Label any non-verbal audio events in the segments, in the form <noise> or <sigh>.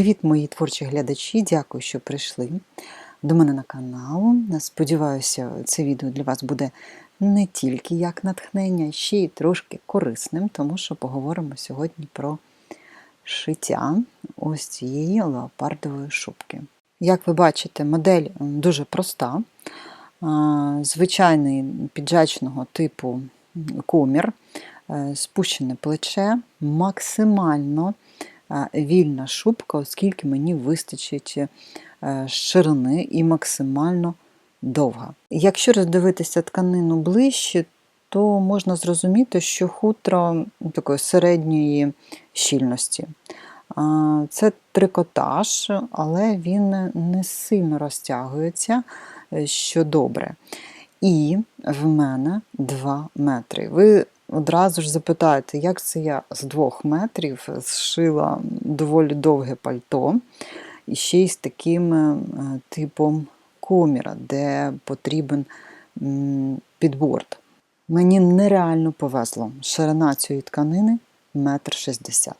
Привіт, мої творчі глядачі! Дякую, що прийшли до мене на канал. Сподіваюся, це відео для вас буде не тільки як натхнення, ще й трошки корисним, тому що поговоримо сьогодні про шиття ось цієї леопардової шубки. Як ви бачите, модель дуже проста, звичайний піджачного типу комір, е, спущене плече, максимально вільна шубка, оскільки мені вистачить е, ширини і максимально довга. Якщо роздивитися тканину ближче, то можна зрозуміти, що хутро такої середньої щільності. Це трикотаж, але він не сильно розтягується, е, що добре. І в мене 2 метри. Ви одразу ж запитаєте, як це я з 2 метрів зшила доволі довге пальто, і ще й з таким е, типом коміра, де потрібен підборд. Мені нереально повезло. Ширина цієї тканини 1,60 м.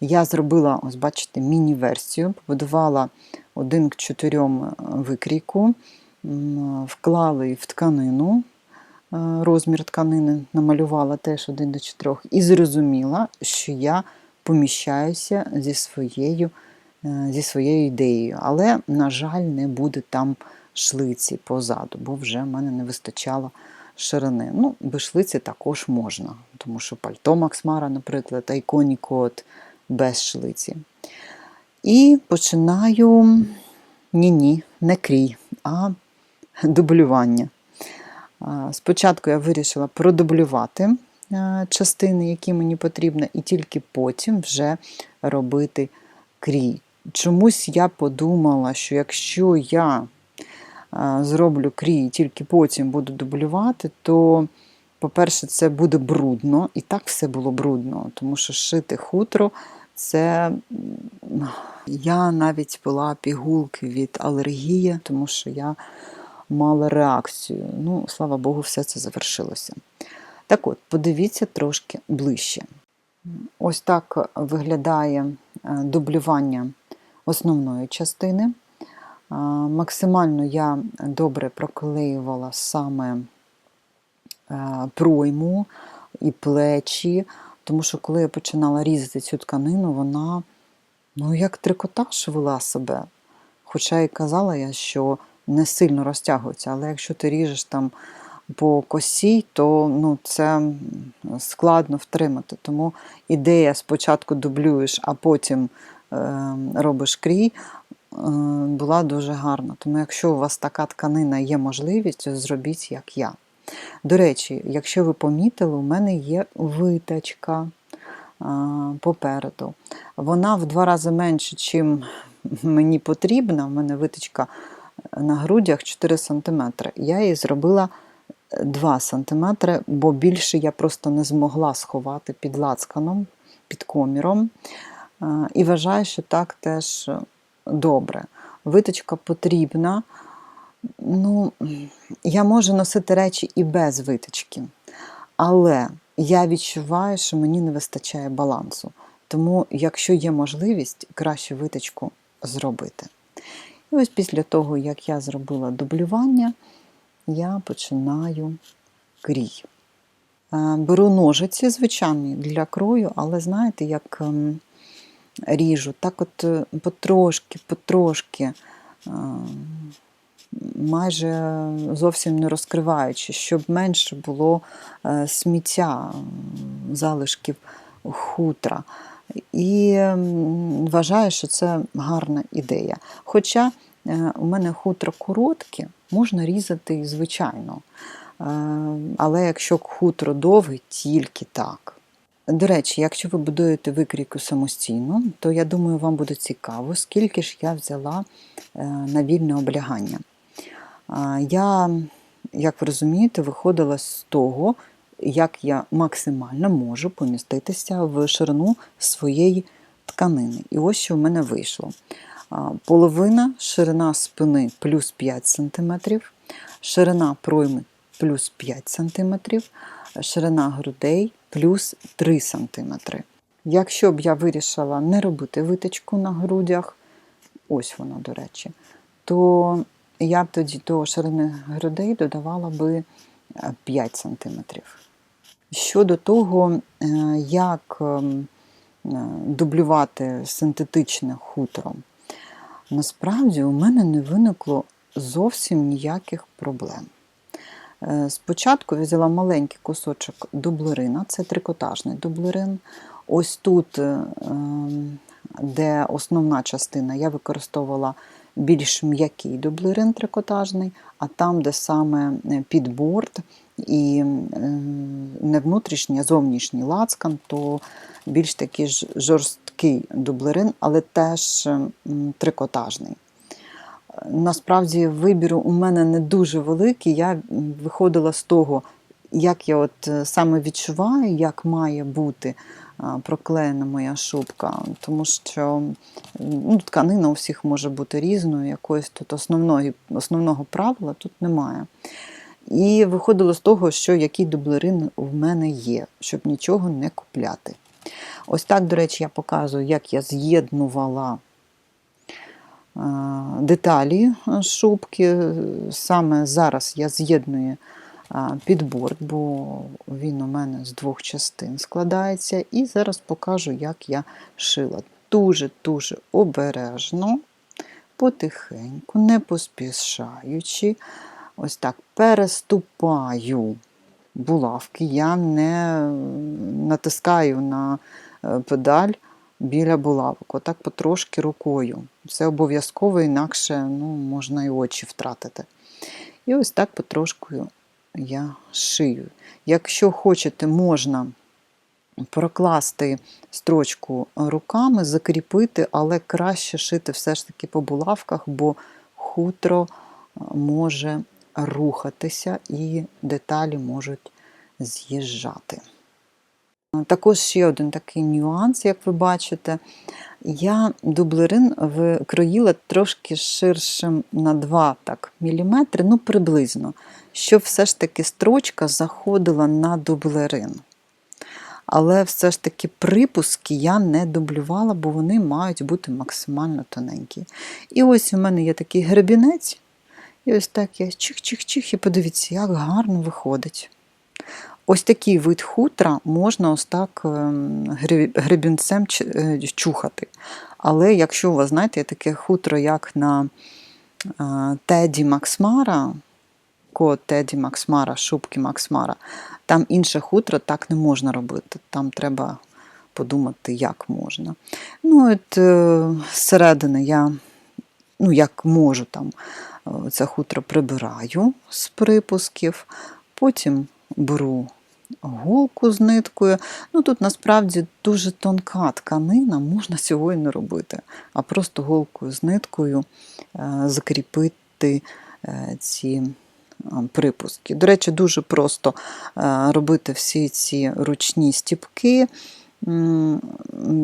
Я зробила, ось бачите, міні-версію, побудувала один к чотирьом викрійку, її в тканину, розмір тканини, намалювала теж один до чотирьох, і зрозуміла, що я поміщаюся зі своєю, е, зі своєю ідеєю. Але, на жаль, не буде там шлиці позаду, бо вже в мене не вистачало ширини. Ну, без шлиці також можна, тому що пальто Максмара, наприклад, Айконі Кот без шлиці. І починаю ні-ні, не крій, а дублювання. Спочатку я вирішила продублювати частини, які мені потрібні, і тільки потім вже робити крій. Чомусь я подумала, що якщо я зроблю крій і тільки потім буду дублювати, то, по-перше, це буде брудно, і так все було брудно, тому що шити хутро це я навіть була пігулки від алергії, тому що я мала реакцію. Ну, слава Богу, все це завершилося. Так от, подивіться трошки ближче. Ось так виглядає е, дублювання основної частини. Максимально я добре проклеювала саме е, пройму і плечі, тому що коли я починала різати цю тканину, вона, ну, як трикотаж вела себе. Хоча і казала я, що не сильно розтягується, але якщо ти ріжеш там по косі, то ну, це складно втримати. Тому ідея спочатку дублюєш, а потім е, робиш крій, е, була дуже гарна. Тому якщо у вас така тканина є можливість, зробіть як я. До речі, якщо ви помітили, у мене є витачка попереду. Вона в два рази менше, чим мені потрібна. У мене витичка на грудях 4 см. Я її зробила 2 см, бо більше я просто не змогла сховати під лацканом, під коміром. І вважаю, що так теж добре. Виточка потрібна. Ну, Я можу носити речі і без виточки, але я відчуваю, що мені не вистачає балансу. Тому, якщо є можливість, краще виточку зробити. І ось після того, як я зробила дублювання, я починаю крій. Е, беру ножиці, звичайні, для крою, але знаєте, як ем, ріжу, так от е, потрошки, потрошки, ем, майже зовсім не розкриваючи, щоб менше було е, сміття, залишків хутра. І вважаю, що це гарна ідея. Хоча е, у мене хутро коротке, можна різати і звичайно. Е, але якщо хутро довге, тільки так. До речі, якщо ви будуєте викрійку самостійно, то я думаю, вам буде цікаво, скільки ж я взяла е, на вільне облягання. Я, як ви розумієте, виходила з того, як я максимально можу поміститися в ширину своєї тканини. І ось що в мене вийшло. Половина ширина спини плюс 5 см, ширина пройми плюс 5 см, ширина грудей плюс 3 см. Якщо б я вирішила не робити виточку на грудях, ось воно, до речі, то я б тоді до ширини грудей додавала би е, 5 см. Щодо того, е, як ем, е, дублювати синтетичне хутро, насправді у мене не виникло зовсім ніяких проблем. Е, Спочатку взяла маленький кусочок дублерина, це трикотажний дублерин. Ось тут, ем, де основна частина, я використовувала більш м'який дублерин трикотажний, а там, де саме підборд і е, не внутрішній, а зовнішній лацкан, то більш такий ж- жорсткий дублерин, але теж трикотажний. Насправді вибір у мене не дуже великий. Я виходила з того, як я от е, саме відчуваю, як має бути проклеєна моя шубка, тому що ну, тканина у всіх може бути різною, якоїсь тут основної, основного правила тут немає. І виходило з того, що який дублерин в мене є, щоб нічого не купляти. Ось так, до речі, я показую, як я з'єднувала е, деталі е, шубки. Саме зараз я з'єдную е, підборд, бо він у мене з двох частин складається. І зараз покажу, як я шила. Дуже-дуже обережно, потихеньку, не поспішаючи. Ось так переступаю булавки. Я не натискаю на е, педаль біля булавок. Отак потрошки рукою. Це обов'язково, інакше ну, можна і очі втратити. І ось так потрошку я шию. Якщо хочете, можна прокласти строчку руками, закріпити, але краще шити все ж таки по булавках, бо хутро е, може рухатися і деталі можуть з'їжджати. Також ще один такий нюанс, як ви бачите, я дублерин викроїла трошки ширшим на 2 так, міліметри, ну приблизно, щоб все ж таки строчка заходила на дублерин. Але все ж таки припуски я не дублювала, бо вони мають бути максимально тоненькі. І ось у мене є такий гребінець, і ось так я чих-чих-чих, і подивіться, як гарно виходить. Ось такий вид хутра можна ось так ем, гребінцем е, чухати. Але якщо у вас, знаєте, таке хутро, як на е, Теді Максмара, код Теді Максмара, шубки Максмара, там інше хутро так не можна робити. Там треба подумати, як можна. Ну, от е, зсередини я, ну, як можу, там це хутро прибираю з припусків, потім беру голку з ниткою. Ну, тут насправді дуже тонка тканина, можна цього і не робити, а просто голкою з ниткою е, закріпити е, ці е, припуски. До речі, дуже просто е, робити всі ці ручні стіпки.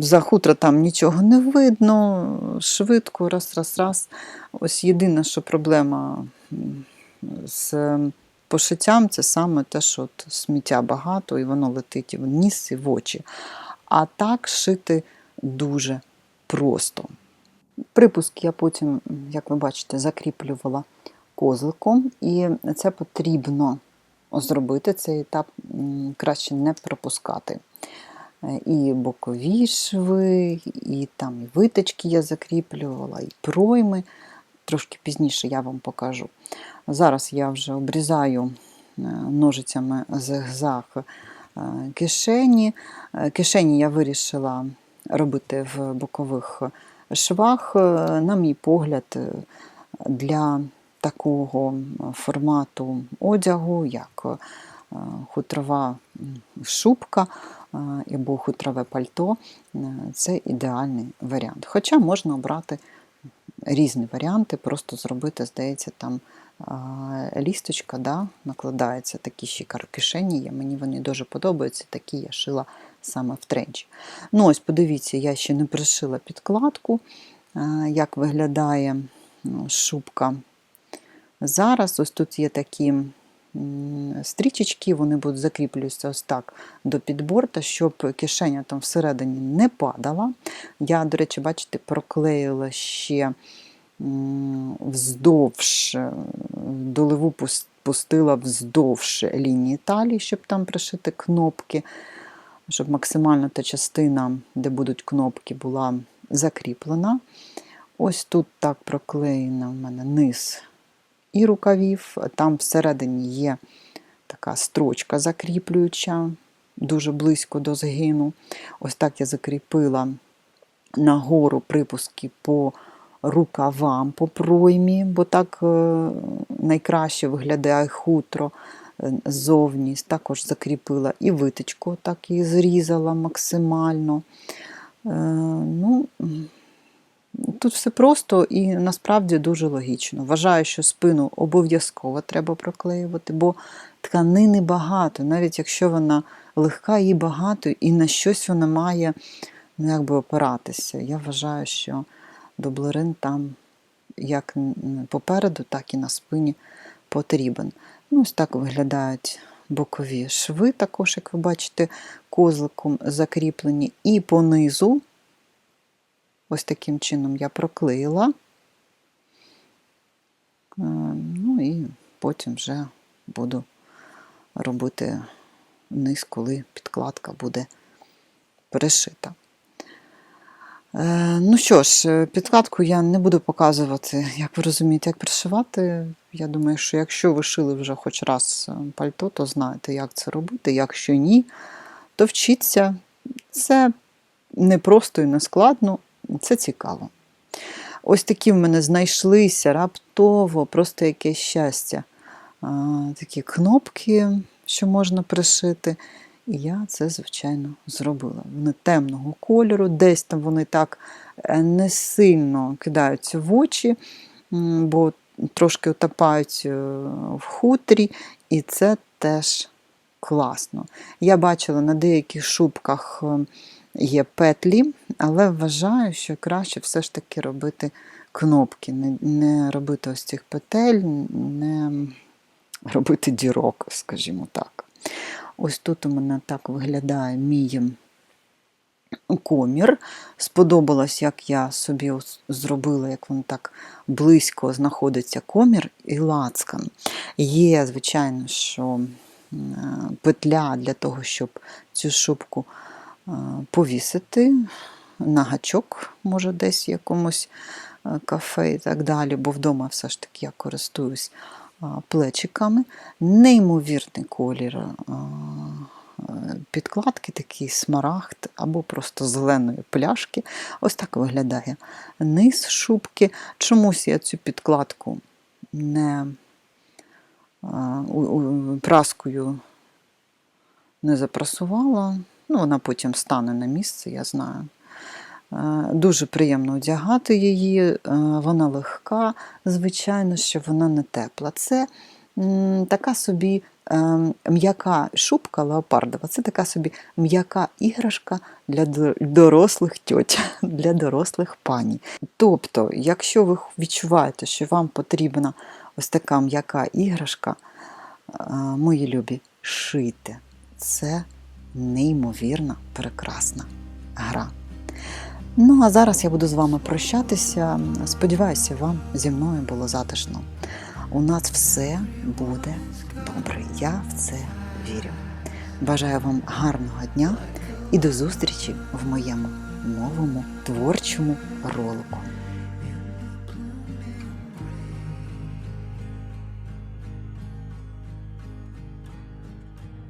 За хутро там нічого не видно, швидко, раз, раз, раз. Ось єдине, що проблема з пошиттям, це саме те, що от сміття багато, і воно летить в ніс, і в очі. А так шити дуже просто. Припуск я потім, як ви бачите, закріплювала козликом, і це потрібно зробити. Цей етап краще не пропускати. І бокові шви, і там і виточки я закріплювала, і пройми. Трошки пізніше я вам покажу. Зараз я вже обрізаю е, ножицями зигзаг е, кишені. Е, Кишені я вирішила робити в бокових швах. На мій погляд, для такого формату одягу, як хутрова шубка або хутрове пальто, е, це ідеальний варіант. Хоча можна обрати різні варіанти, просто зробити, здається, там лісточка да, накладається, такі ще кишені. Мені вони дуже подобаються, такі я шила саме в тренчі. Ну, ось подивіться, я ще не пришила підкладку, як виглядає ну, шубка. Зараз ось тут є такі стрічечки, вони будуть закріплюватися ось так до підборта, щоб кишеня там всередині не падала. Я, до речі, бачите, проклеїла ще вздовж, е, долеву пустила вздовж лінії талії, щоб там пришити кнопки, щоб максимально та частина, де будуть кнопки, була закріплена. Ось тут так проклеєно в мене низ і рукавів. Там всередині є така строчка закріплююча, дуже близько до згину. Ось так я закріпила нагору припуски по рукавам, по проймі, бо так е, найкраще виглядає хутро е, ззовні. Також закріпила і витичку, так і зрізала максимально. Е, Ну, Тут все просто і насправді дуже логічно. Вважаю, що спину обов'язково треба проклеювати, бо тканини багато, навіть якщо вона легка, її багато, і на щось вона має ну, якби опиратися. Я вважаю, що дублерин там як попереду, так і на спині потрібен. Ну, ось так виглядають бокові шви, також, як ви бачите, козликом закріплені, і понизу. Ось таким чином я проклеїла. Е, Ну і потім вже буду робити низ, коли підкладка буде перешита. Е, Ну що ж, е, підкладку я не буду показувати, як ви розумієте, як пришивати. Я думаю, що якщо ви шили вже хоч раз пальто, то знаєте, як це робити. Якщо ні, то вчіться. Це не просто і не складно, це цікаво. Ось такі в мене знайшлися раптово, просто якесь щастя. Такі кнопки, що можна пришити. І я це, звичайно, зробила. Вони темного кольору, десь там вони так е, не сильно кидаються в очі, бо трошки утопають е, в хутрі, і це теж класно. Я бачила на деяких шубках е, є петлі, але вважаю, що краще все ж таки робити кнопки, не, не робити ось цих петель, не робити дірок, скажімо так. Ось тут у мене так виглядає мій комір. Сподобалось, як я собі зробила, як він так близько знаходиться комір і лацкан. Є, звичайно, що е, петля для того, щоб цю шубку повісити на гачок, може, десь в якомусь е, кафе і так далі, бо вдома все ж таки я користуюсь плечиками. Неймовірний колір е, підкладки, такий смарагд або просто зеленої пляшки. Ось так виглядає низ шубки. Чомусь я цю підкладку не праскою не запрасувала. Ну, вона потім стане на місце, я знаю. Е, Дуже приємно одягати її, е, вона легка, звичайно, що вона не тепла. Це така собі е, м'яка шубка леопардова, це така собі м'яка іграшка для дорослих тьоть, <laughs> для дорослих пані. Тобто, якщо ви відчуваєте, що вам потрібна ось така м'яка іграшка, мої любі, шийте. Це неймовірна, прекрасна гра. Ну, а зараз я буду з вами прощатися. Сподіваюся, вам зі мною було затишно. У нас все буде добре. Я в це вірю. Бажаю вам гарного дня і до зустрічі в моєму новому творчому ролику.